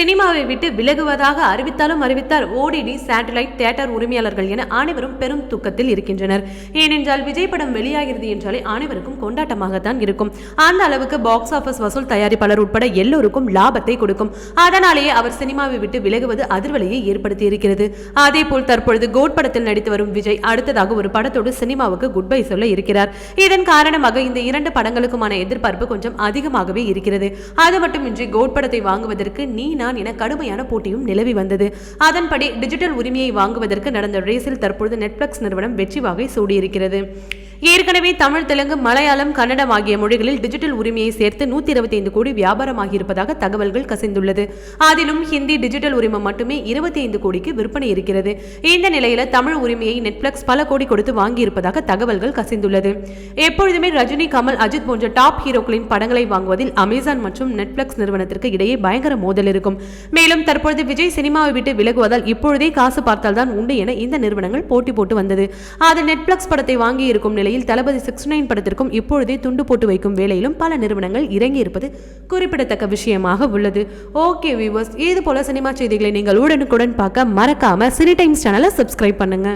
சினிமாவை விட்டு விலகுவதாக அறிவித்தாலும் அறிவித்தார். ஓடிடி சேட்டலைட் தியேட்டர் உரிமையாளர்கள் என அனைவரும் பெரும் துக்கத்தில் இருக்கின்றனர். ஏனென்றால் விஜய் படம் வெளியாகிறது என்றாலே அனைவருக்கும் கொண்டாட்டமாகத்தான் இருக்கும். அந்த அளவுக்கு பாக்ஸ் ஆபீஸ் வசூல் தயாரிப்பாளர் உட்பட எல்லோருக்கும் லாபத்தை கொடுக்கும். அதனாலேயே அவர் சினிமாவை விட்டு விலகுவது அதிர்வலையை ஏற்படுத்தி இருக்கிறது அதே போல் தற்பொழுது கோட் படத்தில் நடித்து வரும் விஜய் அடுத்ததாக ஒரு படத்தோடு சினிமாவுக்கு குட் பை சொல்ல இருக்கிறார். இதன் காரணமாக இந்த இரண்டு படங்களுக்குமான எதிர்பார்ப்பு கொஞ்சம் அதிகமாகவே இருக்கிறது. அது மட்டுமின்றி கோட் படத்தை வாங்குவதற்கு நீ நான் என கடுமையான போட்டியும் நிலவி வந்தது. அதன்படி டிஜிட்டல் உரிமையை வாங்குவதற்கு நடந்த ரேஸில் தற்பொழுது நெட்ஃபிளிக்ஸ் நிறுவனம் வெற்றி வாகை சூடியிருக்கிறது. ஏற்கனவே தமிழ் தெலுங்கு மலையாளம் கன்னடம் ஆகிய மொழிகளில் டிஜிட்டல் உரிமையை சேர்த்து நூத்தி இருபத்தி ஐந்து கோடி வியாபாரமாகி இருப்பதாக தகவல்கள் கசிந்துள்ளது. அதிலும் ஹிந்தி டிஜிட்டல் உரிமம் மட்டுமே இருபத்தி ஐந்து கோடிக்கு விற்பனை இருக்கிறது. இந்த நிலையில தமிழ் உரிமையை நெட்ஃபிளிக்ஸ் பல கோடி கொடுத்து வாங்கி இருப்பதாக தகவல்கள் கசிந்துள்ளது. எப்பொழுதுமே ரஜினி கமல் அஜித் போன்ற டாப் ஹீரோக்களின் படங்களை வாங்குவதில் அமேசான் மற்றும் நெட்ஃபிளிக்ஸ் நிறுவனத்திற்கு இடையே பயங்கர மோதல் இருக்கும். மேலும் தற்பொழுது விஜய் சினிமாவை விட்டு விலகுவதால் இப்பொழுதே காசு பார்த்தால்தான் உண்டு என இந்த நிறுவனங்கள் போட்டி போட்டு வந்தது. அது நெட்ஃபிளிக்ஸ் படத்தை வாங்கி இருக்கும் நிலையில் தளபதி சிக்ஸ் நைன் படத்திற்கும் இப்பொழுதே துண்டு போட்டு வைக்கும் வேலையிலும் பல நிறுவனங்கள் இறங்கி இருப்பது குறிப்பிடத்தக்க விஷயமாக உள்ளது. ஓகே வியூவர்ஸ் இது போல சினிமா செய்திகளை நீங்கள் உடனுக்குடன் பார்க்க மறக்காம சினி டைம்ஸ் சேனலை சப்ஸ்கிரைப் பண்ணுங்க.